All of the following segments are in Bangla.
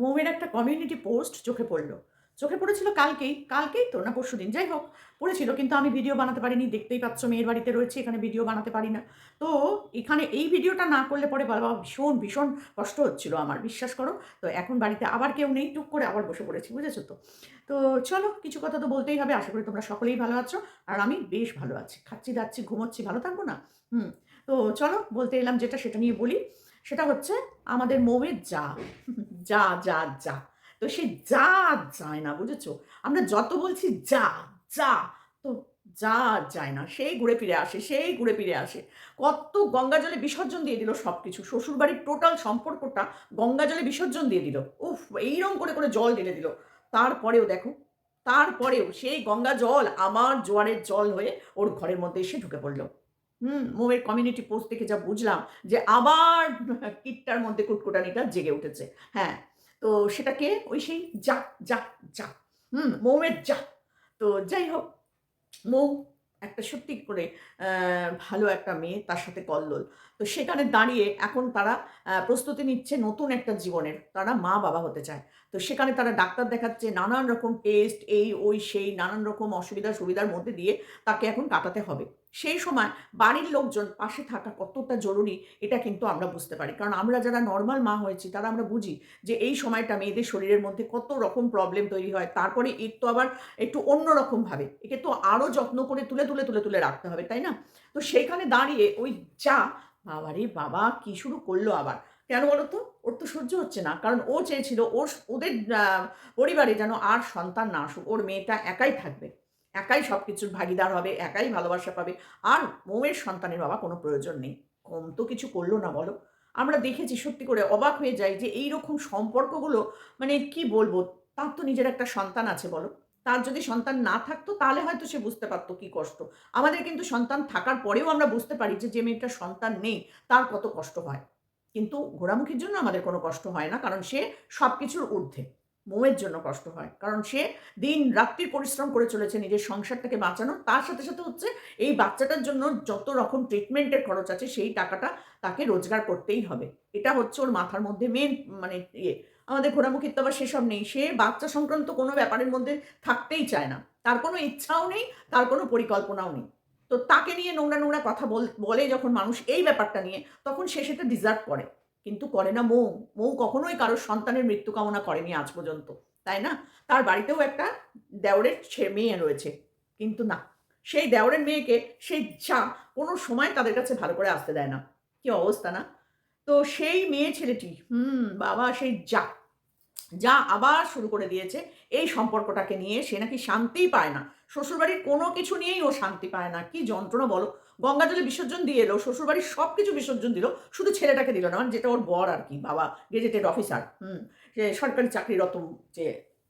মৌয়ের একটা কমিউনিটি পোস্ট চোখে পড়ল। চোখে পড়েছিল কালকেই কালকেই তো না পরশু দিন যাই হোক, পড়েছিল, কিন্তু আমি ভিডিও বানাতে পারিনি, দেখতেই পাচ্ছ মেয়ের বাড়িতে রয়েছে, এখানে ভিডিও বানাতে পারি না। তো এখানে এই ভিডিওটা না করলে পরে বাবা ভীষণ ভীষণ কষ্ট হচ্ছিল আমার, বিশ্বাস করো। তো এখন বাড়িতে আবার কেউ নেই, টুক করে আবার বসে পড়েছি, বুঝেছ তো? তো চলো, কিছু কথা তো বলতেই হবে, আশা করি তোমরা সকলেই ভালো আছো, আর আমি বেশ ভালো আছি। খাচ্ছি, দাচ্ছি, ঘুমোচ্ছি, ভালো থাকব না? হুম, তো চলো বলতে এলাম যেটা, সেটা নিয়ে বলি। সেটা হচ্ছে আমাদের মৌয়ের যা। যা যা যা। তো সে যা যায় না, বুঝেছ? আমরা যত বলছি যা যা, তো যা যায় না। সেই ঘুরে ফিরে আসে, সেই ঘুরে ফিরে আসে। কত গঙ্গা জলে বিসর্জন দিয়ে দিল সব কিছু শ্বশুরবাড়ির টোটাল সম্পর্কটা গঙ্গা জলে বিসর্জন দিয়ে দিল। উফ এইরকম করে করে জল ঢেলে দিল। তারপরেও দেখো, তারপরেও সেই গঙ্গা জল আমার জোয়ারের জল হয়ে ওর ঘরের মধ্যে এসে ঢুকে পড়ল। হুম, মোমের কমিউনিটি পোস্ট থেকে যা বুঝলাম যে আবার কিটটার মধ্যে কুটকুটানিটা জেগে উঠেছে। হ্যাঁ তো সেটাকে ওই সেই যা যা যা, হুম, মৌমের যা। তো যাই হোক, মৌ একটা সত্যি করে ভালো একটা মেয়ে, তার সাথে কল্লোল। তো সেখানে দাঁড়িয়ে এখন তারা প্রস্তুতি নিচ্ছে নতুন একটা জীবনের। তারা মা বাবা হতে চায়। তো সেখানে তারা ডাক্তার দেখাচ্ছে নানান রকম টেস্ট এই, ওই, সেই, নানান রকম অসুবিধা, সুবিধার মধ্যে দিয়ে তাকে এখন কাটাতে হবে। সেই সময় বাড়ির লোকজন পাশে থাকা কতটা জরুরি এটা কিন্তু আমরা বুঝতে পারি। কারণ আমরা যারা নর্মাল মা হয়েছি, তারা আমরা বুঝি যে এই সময়টা মেয়েদের শরীরের মধ্যে কত রকম প্রবলেম তৈরি হয়। তারপরে এর তো আবার একটু অন্য রকমভাবে একে তো আরও যত্ন করে তুলে তুলে তুলে তুলে রাখতে হবে, তাই না? তো সেইখানে দাঁড়িয়ে ওই যা বাবারে বাবা, কি শুরু করল আবার? কেন বলো তো ওর তো সহ্য হচ্ছে না। কারণ ও চেয়েছিল ওর ওদের পরিবারে যেন আর সন্তান না আসুক। ওর মেয়েটা একাই থাকবে। একাই সব কিছুর ভাগিদার হবে, একাই ভালোবাসা পাবে। আর মৌয়ের সন্তানের বাবা কোনো প্রয়োজন নেই। কম তো কিছু করল না, বলো। আমরা দেখেছি সত্যি করে অবাক হয়ে যাই যে এই রকম সম্পর্কগুলো মানে কি বলব? তার তো নিজের একটা সন্তান আছে, বলো। তার যদি সন্তান না থাকতো, তাহলে হয়তো সে বুঝতে পারতো কি কষ্ট। আমাদের কিন্তু সন্তান থাকার পরেও আমরা বুঝতে পারি যে যে মেয়েটার সন্তান নেই, তার কত কষ্ট হয়। কিন্তু ঘোরামুখীর জন্য আমাদের কোনো কষ্ট হয় না, কারণ সে সব কিছুর ঊর্ধ্বে। মোয়ের জন্য কষ্ট হয়। কারণ সে দিন রাত্রি পরিশ্রম করে চলেছে নিজের সংসারটাকে বাঁচানো তার সাথে সাথে হচ্ছে এই বাচ্চাটার জন্য যত রকম ট্রিটমেন্টের খরচ আছে, সেই টাকাটা তাকে রোজগার করতেই হবে। এটা হচ্ছে ওর মাথার মধ্যে মেন মানে ইয়ে। আমাদের ঘোরামুখির তো আবার সেসব নেই। সে বাচ্চা সংক্রান্ত কোনো ব্যাপারের মধ্যে থাকতেই চায় না। তার কোনো ইচ্ছাও নেই, তার কোনো পরিকল্পনাও নেই। তো তাকে নিয়ে নোংরা নোংরা কথা বল- যখন মানুষ এই ব্যাপারটা নিয়ে, তখন সে সেটা ডিজার্ভ করে। কিন্তু করে না মৌ। মৌ কখনোই কারোর সন্তানের মৃত্যু কামনা করেনি আজ পর্যন্ত। তাই না? তার বাড়িতেও একটা দেওরের মেয়ে রয়েছে। কিন্তু না, সেই দেওরের মেয়েকে সেই যা কোনো সময় তাদের কাছে ভালো করে আসতে দেয় না। কি অবস্থা না? তো সেই মেয়ে ছেলেটি, হুম, বাবা সেই যা যা আবার শুরু করে দিয়েছে, এই সম্পর্কটাকে নিয়ে সে নাকি শান্তিই পায় না। শ্বশুরবাড়ির কোনো কিছু নিয়েই ও শান্তি পায় না। কি যন্ত্রণা বলো। গঙ্গা জলে বিসর্জন দিয়ে এলো, শ্বশুরবাড়ির সব কিছু বিসর্জন দিল, শুধু ছেলেটাকে দিল না মানে যেটা ওর বর আর কি, বাবা গেজেটেড অফিসার, হুম সে সরকারি চাকরিরত যে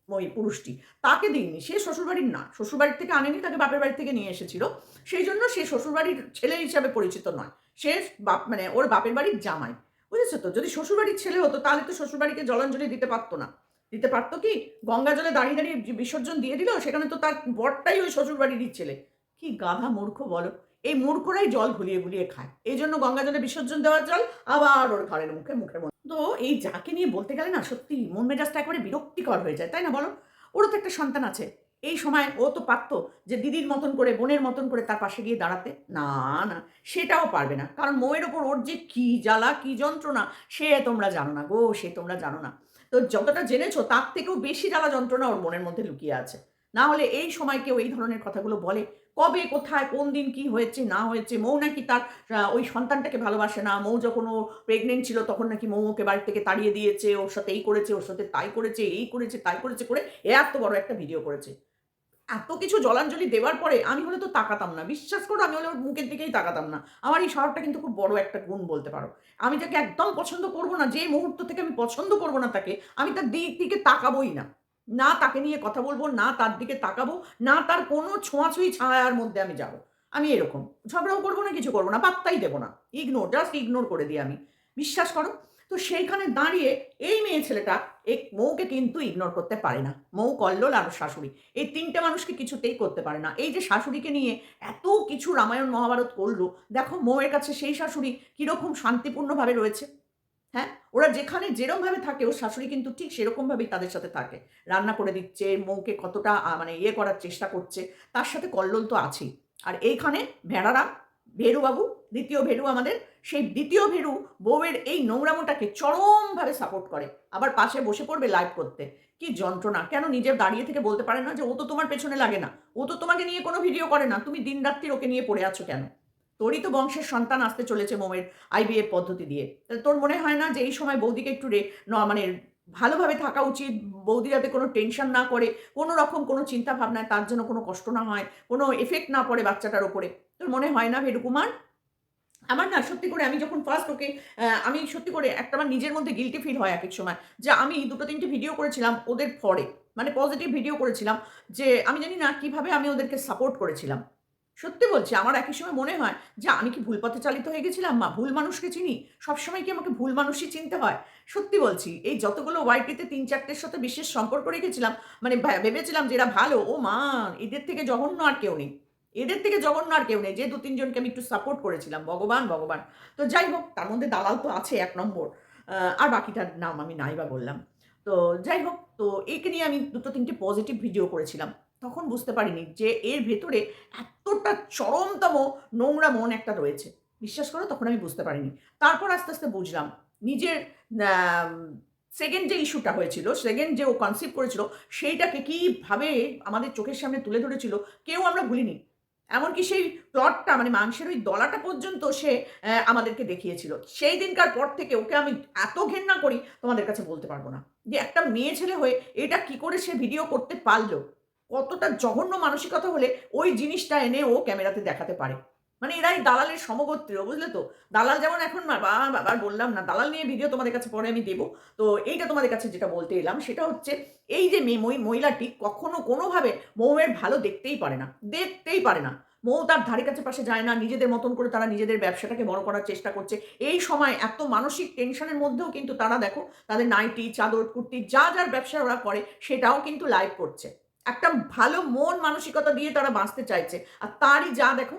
ওই পুরুষটি, তাকে দিইনি। সে শ্বশুরবাড়ির না, শ্বশুরবাড়ির থেকে আনেনি, তাকে বাপের বাড়ি থেকে নিয়ে এসেছিল। সেই জন্য সে শ্বশুরবাড়ির ছেলে হিসাবে পরিচিত নয়। সে বাপ মানে ওর বাপের বাড়ির জামাই। বুঝেছ তো? যদি শ্বশুরবাড়ির ছেলে হতো, তাহলে তো শ্বশুরবাড়িকে জলাঞ্জলি দিতে পারতো না। দিতে পারতো কি? গঙ্গা জলে দাঁড়িয়ে দাঁড়িয়ে বিসর্জন দিয়ে দিল, সেখানে তো তার বরটাই ওই শ্বশুরবাড়িরই ছেলে। কি গাধা মূর্খ বলো? এই মূর্খরাই জল ঘুলিয়ে ঘুলিয়ে খায়। এই জন্য গঙ্গা জলে বিসর্জন দেওয়ার জল আবার ওর ঘরের মুখে মধ্যে। তো এই যাকে নিয়ে বলতে গেলে না, সত্যি মন মেজাজটা একেবারে বিরক্তিকর হয়ে যায়, তাই না বলো? ওরও তো একটা সন্তান আছে। এই সময় ও তো পারতো যে দিদির মতন করে, বোনের মতন করে তার পাশে গিয়ে দাঁড়াতে। না না, সেটাও পারবে না। কারণ মৌয়ের ওপর ওর যে কী জ্বালা, কী যন্ত্রণা, সে তোমরা জানো না গো, সে তোমরা জানো না। তো যতটা জেনেছো, তার থেকেও বেশি জ্বালা, যন্ত্রণা ওর মনের মধ্যে লুকিয়ে আছে। না হলে এই সময় কেউ এই ধরনের কথাগুলো বলে, কবে, কোথায়, কোন দিন কি হয়েছে, না হয়েছে, মৌ নাকি তার ওই সন্তানটাকে ভালোবাসে না, মৌ যখন ও প্রেগনেন্ট ছিল তখন নাকি মৌ ওকে বাড়ি থেকে তাড়িয়ে দিয়েছে, ওর সাথে এই করেছে, ওর সাথে তাই করেছে, এই করেছে, তাই করেছে করে এত বড় একটা ভিডিও করেছে। এত কিছু জলাঞ্জলি দেওয়ার পরে আমি হলে তো তাকাতাম না। বিশ্বাস করো, আমি হলে ওর মুখের দিকেই তাকাতাম না। আমার এই শহরটা কিন্তু খুব বড় একটা গুণ বলতে পারো। আমি তাকে একদম পছন্দ করব না, যে মুহূর্ত থেকে আমি পছন্দ করব না তাকে, আমি তার দিক দিকে তাকাবোই না। না তাকে নিয়ে কথা বলব, না তার দিকে তাকাবো, না তার কোনো ছোঁয়াছুঁই ছায়ার মধ্যে আমি যাব। আমি এরকম। ঝগড়াও করব না, কিছু করব না পাত্তাই দেবো না। ইগনোর জাস্ট ইগনোর করে দিই আমি। বিশ্বাস করো তো সেইখানে দাঁড়িয়ে এই মেয়ে ছেলেটা এক মৌকে কিন্তু ইগনোর করতে পারে না। মৌ, কল্লোল আর শাশুড়ি। এই তিনটে মানুষকে কিছুতেই করতে পারে না। এই যে শাশুড়িকে নিয়ে এত কিছু রামায়ণ মহাভারত করল, দেখো মৌয়ের কাছে সেই শাশুড়ি কীরকম শান্তিপূর্ণভাবে রয়েছে। হ্যাঁ? ওরা যেখানে যেরমভাবে থাকে, ওর শাশুড়ি কিন্তু ঠিক সেরকমভাবেই তাদের সাথে থাকে। রান্না করে দিচ্ছে, মৌকে কতটা মানে ইয়ে করার চেষ্টা করছে, তার সাথে কল্লোল তো আছেই। আর এইখানে ভেড়ারা, ভেরুবাবু দ্বিতীয় ভেরু আমাদের, সেই দ্বিতীয় ভেরু বউয়ের এই নোংরামোটাকে চরমভাবে সাপোর্ট করে। আবার পাশে বসে পড়বে লাইভ করতে। কি যন্ত্রণা! কেন নিজের দাঁড়িয়ে থেকে বলতে পারে না যে, ও তো তোমার পেছনে লাগে না। ও তো তোমাকে নিয়ে কোনো ভিডিও করে না। তুমি দিন রাত্রির ওকে নিয়ে পড়ে আছো কেন? তোরই তো বংশের সন্তান আসতে চলেছে মোমের আইবিএফ পদ্ধতি দিয়ে। তোর মনে হয় না যে, এই সময় বৌদিকে একটু রে, ন মানে ভালোভাবে থাকা উচিত। বৌদি যাতে কোনো টেনশন না করে, কোনো রকম কোনো চিন্তা ভাবনায় তার জন্য কোনো কষ্ট না হয়, কোনো এফেক্ট না পড়ে বাচ্চাটার ওপরে। তোর মনে হয় না ভেরু কুমার আমার না সত্যি করে আমি যখন ফার্স্ট ওকে আমি সত্যি করে একটা আমার নিজের মধ্যে গিলটি ফিল হয় এক এক সময়। যে আমি দুটো তিনটে ভিডিও করেছিলাম ওদের পরে মানে পজিটিভ ভিডিও করেছিলাম যে আমি জানি না কীভাবে আমি ওদেরকে সাপোর্ট করেছিলাম। সত্যি বলছি, আমার একই সময় মনে হয় যে আমি কি ভুল পথে চালিত হয়ে গেছিলাম? মা, ভুল মানুষকে চিনি? সবসময় কি আমাকে ভুল মানুষই চিনতে হয়? সত্যি বলছি, এই যতগুলো ওয়াইটিতে তিন চারটের সাথে বিশেষ সম্পর্ক রেখেছিলাম মানে ভেবেছিলাম যে এরা ভালো, ও মা, এদের থেকে জঘন্য আর কেউ নেই। এদের থেকে জঘন্য আর কেউ নেই। যে দু তিনজনকে আমি একটু সাপোর্ট করেছিলাম, ভগবান ভগবান। তো যাই হোক, তার মধ্যে দালাল তো আছে এক নম্বর। আর বাকিটার নাম আমি নাই বা বললাম। তো যাই হোক, তো একে নিয়ে আমি দুটো, তিনটে পজিটিভ ভিডিও করেছিলাম। তখন বুঝতে পারিনি যে এর ভেতরে এতটা চরমতম নোংরা মন একটা রয়েছে। বিশ্বাস করো, তখন আমি বুঝতে পারিনি। তারপর আস্তে আস্তে বুঝলাম, নিজের সেকেন্ড যে ইস্যুটা হয়েছিল সেকেন্ড যে ও কনসিভ করেছিল, সেইটাকে কীভাবে আমাদের চোখের সামনে তুলে ধরেছিল, কেউ আমরা ভুলিনি। এমনকি সেই প্লটটা মানে মাংসের ওই দলাটা পর্যন্ত সে আমাদেরকে দেখিয়েছিল। সেই দিনকার পর থেকে ওকে আমি এত ঘেন্না করি, তোমাদের কাছে বলতে পারব না। যে একটা মেয়ে ছেলে হয়ে এটা কি করে সে ভিডিও করতে পারল? কতটা জঘন্য মানসিকতা হলে ওই জিনিসটা এনে ও ক্যামেরাতে দেখাতে পারে। মানে এরাই দালালের সমগোত্রীয়, বুঝলে তো? দালাল যেমন এখন বাবা বাবার বললাম না, দালাল নিয়ে ভিডিও তোমাদের কাছে পরে আমি দেবো। তো এইটা তোমাদের কাছে যেটা বলতে এলাম, সেটা হচ্ছে এই যে মেয়ে মহিলাটি কখনো কোনোভাবে মৌয়ের ভালো দেখতেই পারে না, দেখতেই পারে না। মৌ তার ধারে কাছে পাশে যায় না, নিজেদের মতন করে তারা নিজেদের ব্যবসাটাকে বড় করার চেষ্টা করছে। এই সময় এত মানসিক টেনশনের মধ্যেও কিন্তু তারা দেখো, তাদের নাইটি, চাদর, কুর্তি, যা, যার ব্যবসা ওরা করে, সেটাও কিন্তু লাইভ করছে। একটা ভালো মন মানসিকতা দিয়ে তারা বাঁচতে চাইছে। আর তারই যা দেখো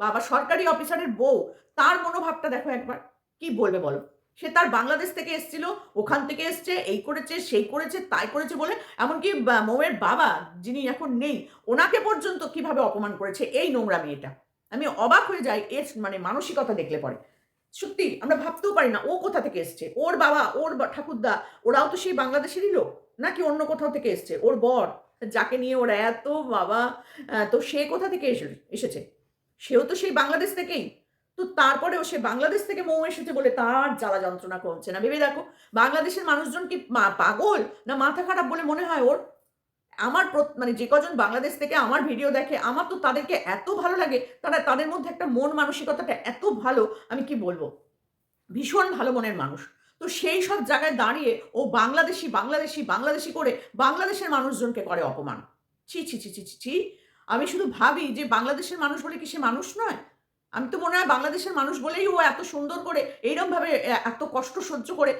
বাবা সরকারি অফিসারের বউ, তার মনোভাবটা দেখো একবার। কি বলবে বলো? সে তার বাংলাদেশ থেকে এসছিল, ওখান থেকে এসছে, এই করেছে, সেই করেছে, তাই করেছে বলে, এমনকি মৌয়ের বাবা যিনি এখন নেই, ওনাকে পর্যন্ত কীভাবে অপমান করেছে? এই নোংরা মেয়েটা আমি অবাক হয়ে যাই, এর মানে মানসিকতা দেখলে পরে। সত্যি, আমরা ভাবতেও পারি না, ও কোথা থেকে এসছে? ওর বাবা, ওর ঠাকুরদা, ওরাও তো সেই বাংলাদেশেরই লোক, নাকি অন্য কোথাও থেকে এসছে? ওর বর, যাকে নিয়ে ওরা এত, বাবা তো সে কোথা থেকে এসে, এসেছে? সেও তো সেই বাংলাদেশ থেকেই। তো তারপরেও সে বাংলাদেশ থেকে মৌ এসেছে বলে তার জ্বালা যন্ত্রণা কমছে না। ভেবে দেখো, বাংলাদেশের মানুষজন কি পাগল না মাথা খারাপ বলে মনে হয় ওর? আমার মানে যে কজন বাংলাদেশ থেকে আমার ভিডিও দেখে, আমার তো তাদেরকে এত ভালো লাগে, তারা তাদের মধ্যে একটা মন মানসিকতাটা এত ভালো, আমি কি বলব? ভীষণ ভালো মনের মানুষ। তো সেই সব জায়গায় দাঁড়িয়ে ও বাংলাদেশি বাংলাদেশি বাংলাদেশি করে বাংলাদেশের মানুষজনকে করে অপমান। ছি ছি ছি ছি ছি। আমি শুধু ভাবি যে বাংলাদেশের মানুষ বলে কি সে মানুষ নয়? আমি তো মনে হয় বাংলাদেশের মানুষ বলেই ও এত সুন্দর করে এইরকমভাবে এত কষ্ট সহ্য করে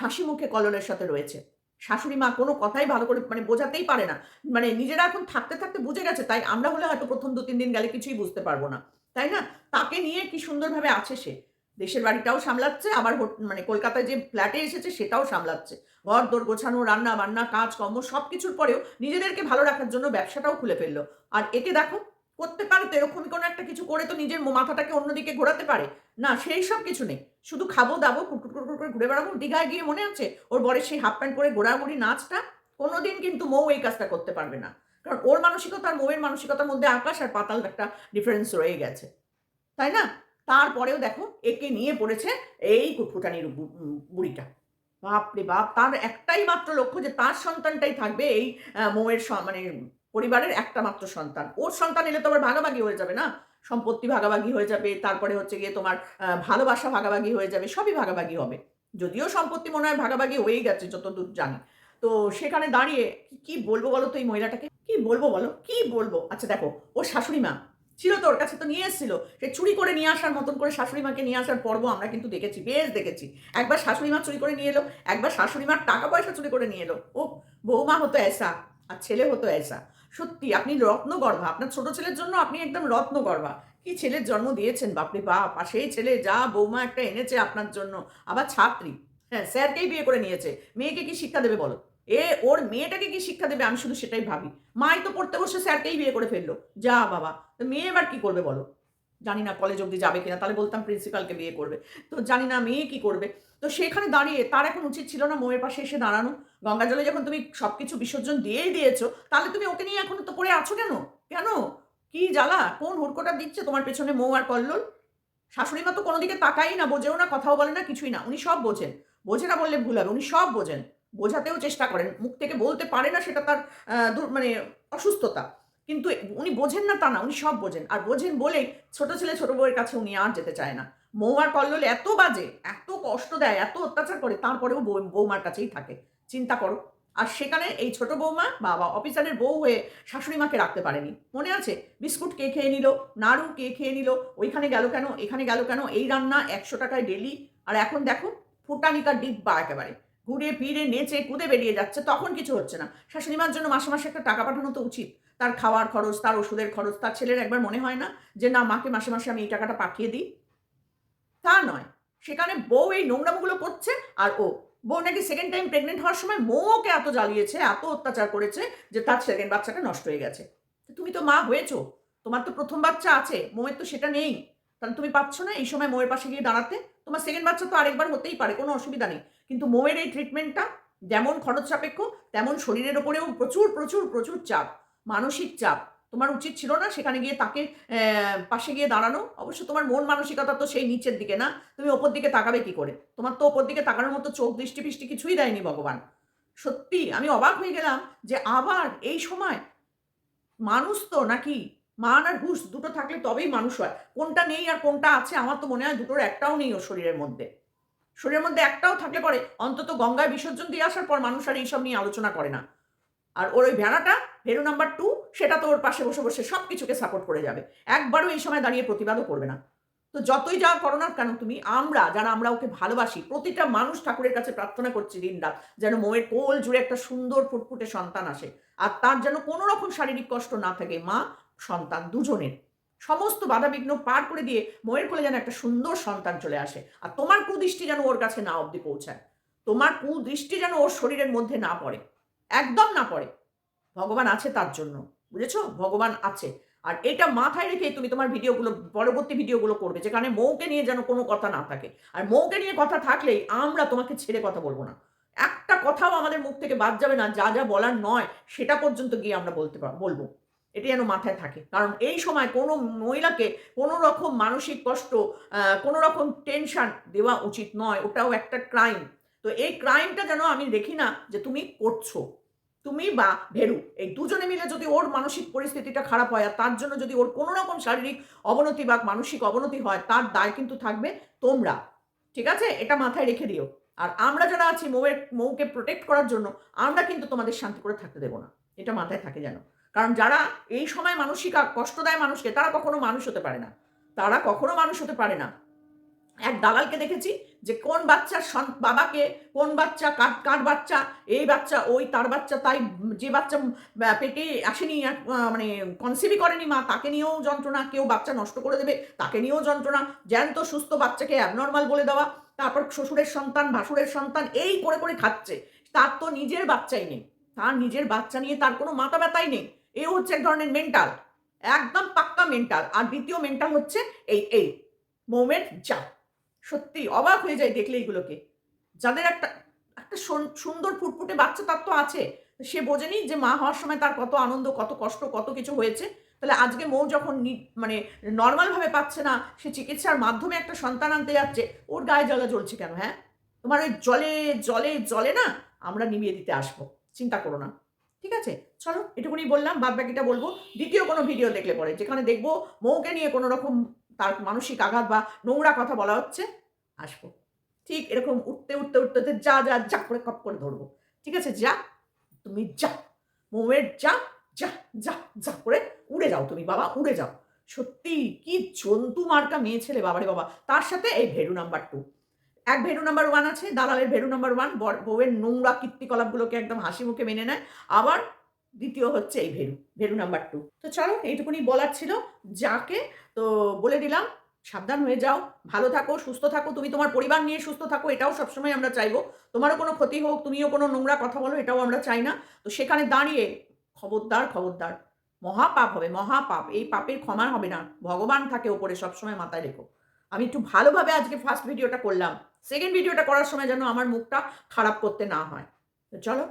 হাসি মুখে কলনের সাথে রয়েছে। শাশুড়ি মা কোনো কথাই ভালো করে মানে বোঝাতেই পারে না। মানে নিজেরা এখন থাকতে থাকতে বুঝে গেছে, তাই আমরা হলে হয়তো প্রথম দু তিন দিন গেলে কিছুই বুঝতে পারব না। তাই না? তাকে নিয়ে কি সুন্দরভাবে আছে সে। দেশের বাড়িটাও সামলাচ্ছে, আবার মানে কলকাতায় যে ফ্ল্যাটে এসেছে সেটাও সামলাচ্ছে। ঘর দোর গোছানো রান্না বান্না কাজ কর্ম সব কিছুর পরেও নিজেদেরকে ভালো রাখার জন্য ব্যবসাটাও খুলে ফেলল। আর একে দেখো করতে পারে তো এরকমই কোনো একটা কিছু করে তো নিজের মাথাটাকে অন্যদিকে ঘোরাতে পারে। না, সেই সব কিছু নেই। শুধু খাব, দাবো কুটকুট কুটকুট করে ঘুরে বেড়াবো, দীঘায় গিয়ে মনে আছে ওর বরের সেই হাফ প্যান্ট পরে ঘোরাঘুরি, নাচটা? কোনোদিন কিন্তু মৌ এই কাজটা করতে পারবে না। কারণ ওর মানসিকতা আর মৌয়ের মানসিকতার মধ্যে আকাশ আর পাতাল একটা ডিফারেন্স রয়ে গেছে। তাই না? তারপরেও দেখো, একে নিয়ে পড়েছে এই কুটকুটানির বুড়িটা। বাপরে বাপ, তার একটাই মাত্র লক্ষ্য যে তার সন্তানটাই থাকবে এই মৌয়ের মানে পরিবারের একটা মাত্র সন্তান। ওর সন্তান এলে তো আবার ভাগাভাগি হয়ে যাবে না? সম্পত্তি ভাগাভাগি হয়ে যাবে, তারপরে হচ্ছে গিয়ে তোমার ভালোবাসা ভাগাভাগি হয়ে যাবে, সবই ভাগাভাগি হবে। যদিও সম্পত্তি মনে হয় ভাগাভাগি হয়েই গেছে, যতদূর জানি। তো সেখানে দাঁড়িয়ে কি বলব বলো তো এই মহিলাটাকে? কি বলব বলো? কি বলব? আচ্ছা দেখো, ওর শাশুড়ি মা ছিল তো ওর কাছে তো নিয়ে এসেছিল। সে চুরি করে নিয়ে আসার মতন করে শাশুড়ি মাকে নিয়ে আসার পর্ব আমরা কিন্তু দেখেছি, বেশ দেখেছি। একবার শাশুড়ি মা চুরি করে নিয়ে এলো, একবার শাশুড়ি মার টাকা পয়সা চুরি করে নিয়ে এলো। ও বৌমা হতো এসা আর ছেলে হতো এসা। সত্যি, আপনি রত্নগর্ভা, আপনার ছোট ছেলের জন্য আপনি একদম রত্নগর্ভা। কি ছেলের জন্ম দিয়েছেন বাপরে বাপ? আর সেই ছেলে যা বৌমা একটা এনেছে আপনার জন্য, আবার ছাত্রী। হ্যাঁ স্যারকেই বিয়ে করে নিয়েছে। মেয়েকে কি শিক্ষা দেবে বলো? এ ওর মেয়েটাকে কি শিক্ষা দেবে? আমি শুধু সেটাই ভাবি। মাই তো পড়তে বসে স্যারকেই বিয়ে করে ফেলল। যা বাবা। তো মেয়ে এবার কি করবে বলো? জানি না কলেজ অবধি যাবে কিনা, তাহলে বলতাম প্রিন্সিপালকে বিয়ে করবে। তো জানি না মেয়ে কি করবে। তো সেখানে দাঁড়িয়ে তার এখন উচিত ছিল না মোয়ের পাশে এসে দাঁড়ানো। গঙ্গা জলে যখন তুমি সব কিছু বিসর্জন দিয়েই দিয়েছ, তাহলে তুমি ওকে নিয়ে এখনও তো পড়ে আছো কেন? কেন? কি জ্বালা? কোন হুড়কোটা দিচ্ছে তোমার পেছনে মৌ আর কল্লোল? শাশুড়ি মা তো কোনো দিকে তাকাই না, বোঝেও না, কথাও বলে না, কিছুই না। উনি সব বোঝেন। বোঝে না বললে ভুল হবে, উনি সব বোঝেন। বোঝাতেও চেষ্টা করেন। মুখ থেকে বলতে পারে না সেটা তার মানে অসুস্থতা। কিন্তু উনি বোঝেন না তা না, উনি সব বোঝেন। আর বোঝেন বলেই ছোট ছেলে ছোট বউয়ের কাছে উনি আর যেতে চায় না। মৌমার কল্লোল এত বাজে, এত কষ্ট দেয়, এত অত্যাচার করে, তারপরেও বৌমার কাছেই থাকে। চিন্তা করো। আর সেখানে এই ছোট বৌমা বাবা অফিসারের বউ হয়ে শাশুড়ি মাকে রাখতে পারেনি। মনে আছে? বিস্কুট কে খেয়ে নিল? নাড়ু কে খেয়ে নিল? ওইখানে গেল কেন? এখানে গেল কেন? এই রান্না একশো টাকায় ডেলি আর এখন দেখো ফুটানিকার ডিব্বা একেবারে। ঘুরে ফিরে নেচে কুদে বেরিয়ে যাচ্ছে, তখন কিছু হচ্ছে না। শাশুড়ি মার জন্য মাসে মাসে একটা টাকা পাঠানো তো উচিত। তার খাওয়ার খরচ, তার ওষুধের খরচ, তার ছেলের একবার মনে হয় না যে, না, মাকে মাসে মাসে আমি এই টাকাটা পাঠিয়ে দিই। তা নয়। সেখানে বউ এই নোংরামগুলো করছে, আর ও, বউ নাকি সেকেন্ড টাইম প্রেগনেন্ট হওয়ার সময় মৌকে এত জ্বালিয়েছে, এত অত্যাচার করেছে যে, তার সেকেন্ড বাচ্চাটা নষ্ট হয়ে গেছে। তুমি তো মা হয়েছো, তোমার তো প্রথম বাচ্চা আছে, মৌয়ের তো সেটা নেই। তাহলে তুমি পাচ্ছ না এই সময় মৌয়ের পাশে গিয়ে দাঁড়াতে? তোমার সেকেন্ড বাচ্চা তো আরেকবার হতেই পারে, কোনো অসুবিধা নেই। কিন্তু মৌয়ের এই ট্রিটমেন্টটা যেমন খরচ সাপেক্ষ তেমন শরীরের ওপরেও প্রচুর প্রচুর প্রচুর চাপ, মানসিক চাপ। তোমার উচিত ছিল না সেখানে গিয়ে তাকে পাশে গিয়ে দাঁড়ানো। অবশ্য তোমার মন মানসিকতা তো সেই নিচের দিকে না, তুমি ওপর দিকে তাকাবে কি করে? তোমার তো ওপর দিকে তাকানোর মতো চোখ দৃষ্টি ফিষ্টি কিছুই দেয়নি ভগবান। সত্যি, আমি অবাক হয়ে গেলাম যে আবার এই সময় মানুষ তো নাকি মান আর হুশ দুটো থাকলে তবেই মানুষ হয়। কোনটা নেই আর কোনটা আছে আমার তো মনে হয় দুটোর একটাও নেই ওর শরীরের মধ্যে। শরীরের মধ্যে একটাও থাকলে পরে অন্তত গঙ্গায় বিসর্জন দিয়ে আসার পর মানুষ আর এইসব নিয়ে আলোচনা করে না। আর ওর ওই ভেড়াটা, ভেরু নাম্বার টু সেটা তো ওর পাশে বসে বসে সব কিছুকে সাপোর্ট করে যাবে। একবারও এই সময় দাঁড়িয়ে প্রতিবাদও করবে না। তো যতই যা করো না কেন, তুমি, আমরা, যারা আমরা ওকে ভালোবাসি, প্রতিটা মানুষ ঠাকুরের কাছে প্রার্থনা করছি দিন রাত, যেন মোয়ের কোল জুড়ে একটা সুন্দর ফুটফুটে সন্তান আসে। আর তার যেন কোনো রকম শারীরিক কষ্ট না থাকে, মা সন্তান দুজনের। সমস্ত বাধাবিঘ্ন পার করে দিয়ে মোয়ের কোলে যেন একটা সুন্দর সন্তান চলে আসে। আর তোমার কুদৃষ্টি যেন ওর কাছে না অবধি পৌঁছায়। তোমার কুদৃষ্টি যেন ওর শরীরের মধ্যে না পড়ে। একদম না পড়ে। ভগবান আছে তার জন্য, বুঝেছ? ভগবান আছে। আর এটা মাথায় রেখে তুমি তোমার ভিডিওগুলো, পরবর্তী ভিডিওগুলো করবে, যেখানে মৌকে নিয়ে যেন কোনো কথা না থাকে। আর মৌকে নিয়ে কথা থাকলেই আমরা তোমাকে ছেড়ে কথা বলব না। একটা কথাও আমাদের মুখ থেকে বাদ যাবে না, যা যা বলার নয়, সেটা পর্যন্ত গিয়ে আমরা বলতে বলব। এটা যেন মাথায় থাকে। কারণ এই সময় কোনো মহিলাকে কোনো রকম মানসিক কষ্ট কোনো রকম টেনশন দেওয়া উচিত নয়। ওটাও একটা ক্রাইম তো এই ক্রাইমটা যেন আমি দেখি না যে তুমি করছ। তুমি বা ভেরু। এই দুজনে মিলে যদি ওর মানসিক পরিস্থিতিটা খারাপ হয় আর তার জন্য যদি ওর কোনো রকম শারীরিক অবনতি বা মানসিক অবনতি হয়, তার দায় কিন্তু থাকবে তোমরা। ঠিক আছে? এটা মাথায় রেখে দিও। আর আমরা যারা আছি, মৌয়ের, মৌকে প্রোটেক্ট করার জন্য, আমরা কিন্তু তোমাদের শান্তি করে থাকতে দেবো না। এটা মাথায় থাকে যেন। কারণ যারা এই সময় মানসিক কষ্ট দেয় মানুষকে, তারা কখনো মানুষ হতে পারে না। তারা কখনো মানুষ হতে পারে না। এক দালালকে দেখেছি যে কোন বাচ্চার বাবাকে, কোন বাচ্চা কার কার বাচ্চা, এই বাচ্চা, ওই তার বাচ্চা, তাই যে বাচ্চা পেটে আসেনি মানে কনসিভই করেনি মা, তাকে নিয়েও যন্ত্রণা, কেউ বাচ্চা নষ্ট করে দেবে, তাকে নিয়েও যন্ত্রণা, জ্যান্ত, সুস্থ বাচ্চাকে অ্যাবনর্মাল বলে দেওয়া, তারপর শ্বশুরের সন্তান, ভাসুরের সন্তান, এই করে করে খাচ্ছে। তার তো নিজের বাচ্চাই নেই। তার নিজের বাচ্চা নিয়ে তার কোনো মাথা ব্যথাই নেই। এ হচ্ছে এক ধরনের মেন্টাল একদম পাক্কা মেন্টাল আর দ্বিতীয় মেন্টাল হচ্ছে এই এই। মোমেন্ট যা সত্যি অবাক হয়ে যায় দেখলে এইগুলোকে যাদের একটা একটা সুন্দর ফুটফুটে বাচ্চা তার তো আছে, সে বোঝেনি যে মা হওয়ার সময় তার কত আনন্দ, কত কষ্ট, কত কিছু হয়েছে। তাহলে আজকে মৌ যখন মানে নর্মালভাবে পাচ্ছে না, সে চিকিৎসার মাধ্যমে একটা সন্তান আনতে যাচ্ছে, ওর গায়ে জ্বলা জ্বলছে কেন হ্যাঁ? তোমার ওই জলে জলে জলে না আমরা নিভিয়ে দিতে আসব। চিন্তা করো না। ঠিক আছে? চলো, এটুকুনি বললাম বাদ বাকিটা বলব। দ্বিতীয় কোনো ভিডিও দেখলে পরে, যেখানে দেখব মৌকে নিয়ে কোনো রকম তার মানসিক আঘাত বা নোংরা কথা বলা হচ্ছে, আসব। ঠিক এরকম উঠতে উঠতে উঠতে যা যা যা করে কপ করে ধরবো। ঠিক আছে? যা, তুমি যা মোমের যা যা যা যা করে উড়ে যাও তুমি, বাবা, উড়ে যাও। সত্যি, কি জন্তু মার্কা মেয়ে ছেলে বাবারে বাবা। তার সাথে এই ভেরু নাম্বার টু এক ভেরু নাম্বার ওয়ান আছে, দালালের ভেরু নাম্বার ওয়ান বউয়ের নোংরা কীর্তিকলাপগুলোকে একদম হাসি মুখে মেনে নেয়। আবার দ্বিতীয় হচ্ছে এই ভেরু ভেরু নাম্বার টু তো চলো এইটুকুনি বলার ছিল, যাকে তো বলে দিলাম, সাবধান হয়ে যাও, ভালো থাকো, সুস্থ থাকো, তুমি তোমার পরিবার নিয়ে সুস্থ থাকো, এটাও সবসময় আমরা চাইব। তোমারও কোনো ক্ষতি হোক, তুমিও কোনো নোংরা কথা বলো, এটাও আমরা চাই না। তো সেখানে দাঁড়িয়ে খবরদার খবরদার, মহাপাপ হবে, মহাপাপ, এই পাপের ক্ষমা হবে না। ভগবান থাকে ওপরে, সবসময় মাথায় রেখো। আমি একটু ভালোভাবে আজকে ফার্স্ট ভিডিওটা করলাম। সেকেন্ড ভিডিওটা করার সময় যেন আমার মুখটা খারাপ করতে না হয়। চলো।